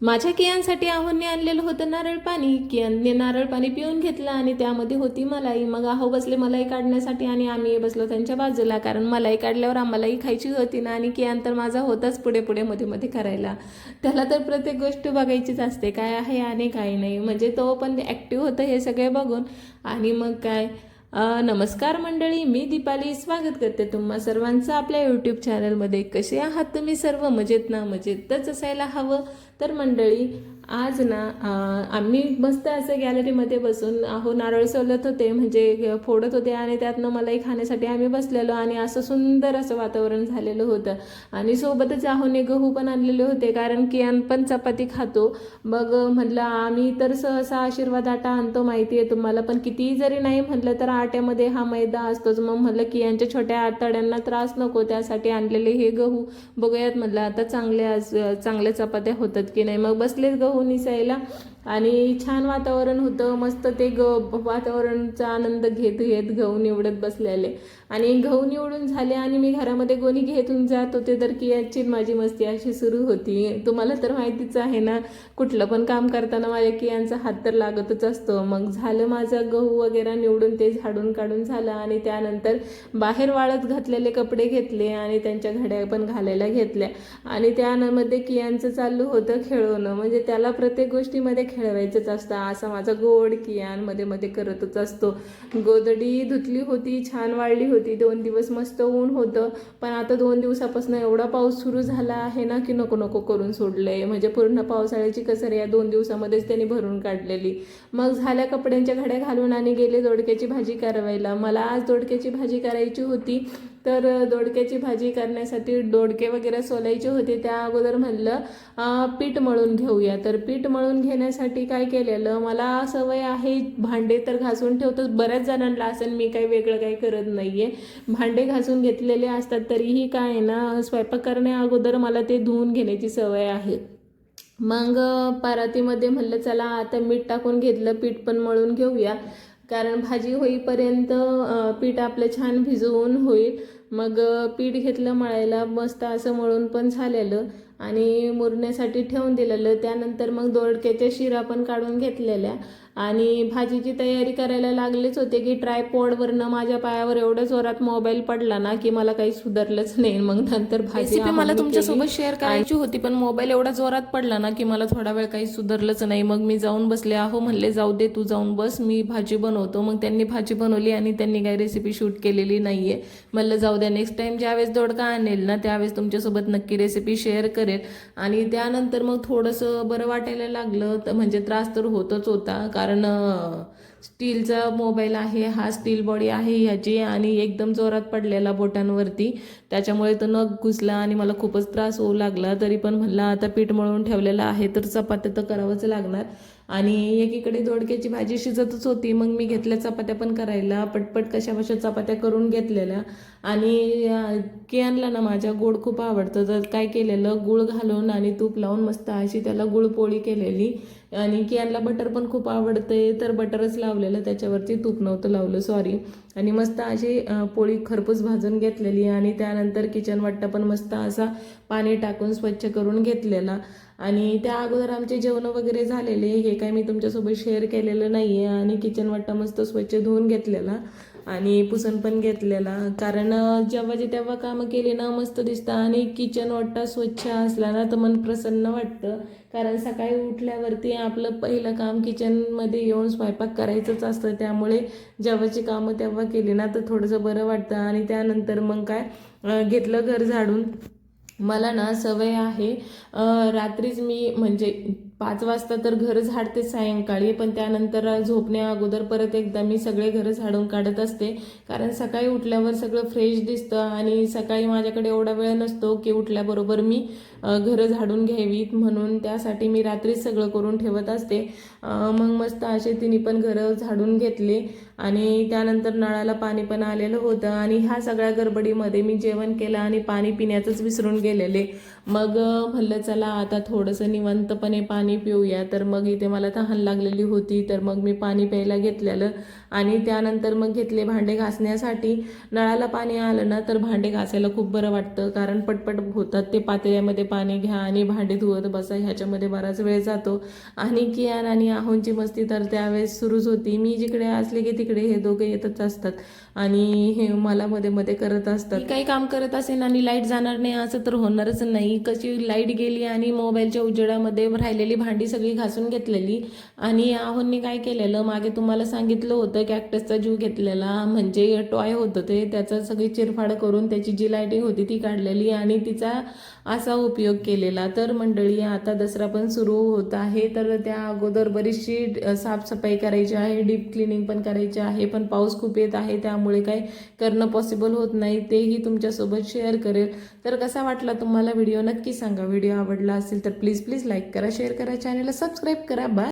माझ्या कियांसाठी आहोने आणलेलं होतं नारळ पाणी. कियांनी नारळ पाणी पिऊन घेतलं आणि त्यामध्ये होती मलाई. मग आहो बसले मलाई काढण्यासाठी आणि आम्ही बसलो त्यांच्या बाजूला कारण मलाई काढल्यावर आम्हालाही खायची होती ना आणि कियान तर माझा होताच पुढे पुढे मध्ये मध्ये करायला. त्याला तर प्रत्येक गोष्ट बघायचीच असते. काय आहे आणि काय नाही. म्हणजे तो पण ॲक्टिव्ह होतं हे सगळे बघून. आणि मग काय? नमस्कार मंडळी मी दीपाली स्वागत करते तुम्हा सर्वांचं आपल्या यूट्यूब चॅनलमध्ये कसे आहात तुम्ही सर्व? मजेत ना? मजेतच असायला हवं. तर मंडळी आज ना आम्ही मस्त असं गॅलरीमध्ये बसून अहो नारळ सोलत होते म्हणजे फोडत होते आणि त्यातनं मलाही खाण्यासाठी आम्ही बसलेलो आणि असं सुंदर असं वातावरण झालेलं होतं. आणि सोबतच आहोने गहू पण आणलेले होते कारण की पण चपाती खातो. मग म्हटलं आम्ही तर सहसा आशीर्वाद आटा आणतो माहिती आहे तुम्हाला पण कितीही जरी नाही म्हटलं तर आट्यामध्ये हा मैदा असतोच. मग म्हटलं की यांच्या छोट्या आतड्यांना त्रास नको त्यासाठी आणलेले हे गहू बघूयात. म्हटलं आता चांगल्या चांगल्या चपात्या होतात की नाही? मग बसलेत गहू निसायला आणि छान वातावरण होतं मस्त ते ग वातावरणाचा आनंद घेत घेत गहू निवडत बसलेले. आणि गहू निवडून झाले आणि मी घरामध्ये गोणी घेतून जात होते तर की याची माझी मस्ती अशी सुरू होती. तुम्हाला तर माहितीच आहे ना कुठलं पण काम करताना माझ्या कियांचा हात तर लागतच असतो. मग झालं माझं गहू वगैरे निवडून ते झाडून काढून झालं आणि त्यानंतर बाहेर वाळत घातलेले कपडे घेतले आणि त्यांच्या घड्या पण घालायला घेतल्या. आणि त्यामध्ये कियांचं चालू होतं खेळवणं. म्हणजे त्याला प्रत्येक गोष्टीमध्ये खेळवायचंच असतं. असा माझा गोड कियानमध्ये मध्ये करतच असतो. गोदडी धुतली होती छान वाढली होती. दोन दिवस मस्त ऊन होतं. पण आता दोन दिवसापासून एवढा पाऊस सुरू झाला आहे ना की नको नको करून सोडलंय. म्हणजे पूर्ण पावसाळ्याची कसर या दोन दिवसामध्येच त्यांनी भरून काढलेली. मग झाल्या कपड्यांच्या घड्या घालून आणि गेले दोडक्याची भाजी करायला. मला आज दोडक्याची भाजी करायची होती. तर दोडक्याची भाजी करण्यासाठी दोडके वगैरे सोलायचे होते. त्या अगोदर म्हणलं पीठ मळून घेऊया. तर पीठ मळून घेण्यासाठी काय केलेलं मला सवय आहे भांडे तर घासून ठेवतोच. बऱ्याच जणांना असेल मी काही वेगळं काही करत नाही आहे भांडे घासून घेतलेले असतात तरीही काय आहे ना स्वयंपाक करण्या अगोदर मला ते धुवून घेण्याची सवय आहे. मग परातीमध्ये म्हणलं चला आता मीठ टाकून घेतलं पीठ पण मळून घेऊया. कारण भाजी होईपर्यंत पीठ आपलं छान भिजवून होईल. मग पीठ घेतलं मळायला मस्त असं मळून पण झालेलं आणि मुरण्यासाठी ठेवून दिलेलं. त्यानंतर मग दोडक्याच्या शिरा पण काढून घेतलेल्या. आणि भाजीची तयारी करायला लागलेच होते की ट्रायपॉडवरनं माझ्या पायावर एवढ्या जोरात मोबाईल पडला ना की मला काही सुधारलंच नाही. मग नंतर भाजी मला तुमच्यासोबत शेअर करायची होती पण मोबाईल एवढा जोरात पडला ना की मला थोडा वेळ काही सुधारलंच नाही. मग मी जाऊन बसले आहो म्हणले जाऊ दे तू जाऊन बस मी भाजी बनवतो. मग त्यांनी भाजी बनवली आणि त्यांनी काही रेसिपी शूट केलेली नाहीये. म्हणलं जाऊ द्या नेक्स्ट टाइम ज्यावेळेस दोडका आणेल ना त्यावेळेस तुमच्यासोबत नक्की रेसिपी शेअर करेल. आणि त्यानंतर मग थोडंसं बरं वाटायला लागलं तर म्हणजे त्रास तर होतच होता. कारण स्टीलचा मोबाईल आहे हा स्टील बॉडी आहे ह्याची आणि एकदम जोरात पडलेला बोटांवरती. त्याच्यामुळे तो नग घुसला आणि मला खूपच त्रास होऊ लागला. तरी पण म्हणला आता पीठ मळून ठेवलेलं आहे तर चपात्या तर करावंच लागणार. आणि एकीकडे दोडक्याची भाजी शिजतच होती मग मी घेतल्या चपात्या पण करायला पटपट कशा चपात्या करून घेतलेल्या. आणि अं, कियानला ना माझ्या गोड खूप आवडतं. तर काय केलेलं गुळ घालून आणि तूप लावून मस्त अशी त्याला गुळपोळी केलेली. आणि कियानला बटर पण खूप आवडते तर बटरच लावलेलं त्याच्यावरती तूप नव्हतं लावलं सॉरी आणि मस्त अशी पोळी खरपूस भाजून घेतलेली आणि त्यानंतर किचन वाट्टा पण मस्त असा पाणी टाकून स्वच्छ करून घेतलेला. आणि त्या अगोदर आमचे जेवण वगैरे झालेले हे काय मी तुमच्यासोबत शेअर केलेलं नाही आहे आणि किचन वाट्टा मस्त स्वच्छ धुवून घेतलेला आणि पुसन पण घेतलेला. कारण जेव्हा जे तेव्हा कामं केली ना मस्त दिसतं आणि किचन वाट्टा स्वच्छ असला ना तर मन प्रसन्न वाटतं. कारण सकाळी उठल्यावरती आपलं पहिलं काम किचनमध्ये येऊन स्वयंपाक करायचंच असतं. त्यामुळे जेव्हाची कामं तेव्हा केली ना तर थोडंसं बरं वाटतं. आणि त्यानंतर मग काय घेतलं घर झाडून. मला ना सवय आहे. रात्रीच मी म्हणजे पाच वाजता तर घर झाडते सायंकाळी पण त्यानंतर झोपण्या अगोदर परत एकदा मी सगळे घर झाडून काढत असते. कारण सकाळी उठल्यावर सगळं फ्रेश दिसतं आणि सकाळी माझ्याकडे एवढा वेळ नसतो की उठल्याबरोबर मी घरं झाडून घ्यावीत. म्हणून त्यासाठी मी रात्रीच सगळं करून ठेवत असते. मग मस्त असे तिने पण घरं झाडून घेतले आणि त्यानंतर नळाला पाणी पण आलेलं होतं आणि ह्या सगळ्या गडबडीमध्ये मी जेवण केलं आणि पाणी पिण्याचंच विसरून गेलेले. मग म्हणलं चला आता थोडंसं निवांतपणे पाणी पाणी पिऊया. तर मग इथे मला तहान लागलेली होती. तर मग मी पाणी प्यायला घेतलेलं. आणि त्यानंतर मग घेतले भांडे घासण्यासाठी नळाला पाणी आलं ना तर भांडे घासायला खूप बरं वाटतं. कारण पटपट होतात ते पातेल्यामध्ये पाणी घ्या आणि भांडे धुवत बसा ह्याच्यामध्ये बराच वेळ जातो. आणि कियान आणि आहोंची मस्ती तर त्यावेळेस सुरूच होती. मी जिकडे असले की तिकडे हे दोघे येतच असतात आणि हे मला मध्ये मध्ये करत असतात. काही काम करत असेल आणि लाइट जाणार नाही असं तर होणारच नाही. कशी लाइट गेली आणि मोबाईलच्या उजेडामध्ये राहिलेली भांडी सगळी घासून घेतलेली. आणि आहोंनी काय केलेलं? मागे तुम्हाला सांगितलं होतं कॅक्टसचा जीव घेतलेला म्हणजे टॉय होतं ते. त्याचा सगळी चिरफाड करून त्याची जी लायटिंग होती ती काढलेली आणि तिचा असा उपयोग केलेला. तर मंडळी आता दसरा पण सुरू होत आहे. तर त्या अगोदर बरीचशी साफसफाई करायची आहे डीप क्लिनिंग पण करायची आहे पण पाऊस खूप येत आहे. त्यामुळे काही करणं पॉसिबल होत नाही. तेही तुमच्यासोबत शेअर करेल. तर कसा वाटला तुम्हाला व्हिडिओ नक्की सांगा. व्हिडिओ आवडला असेल तर प्लीज प्लीज लाईक करा शेअर करा चॅनलला सबस्क्राईब करा. बाय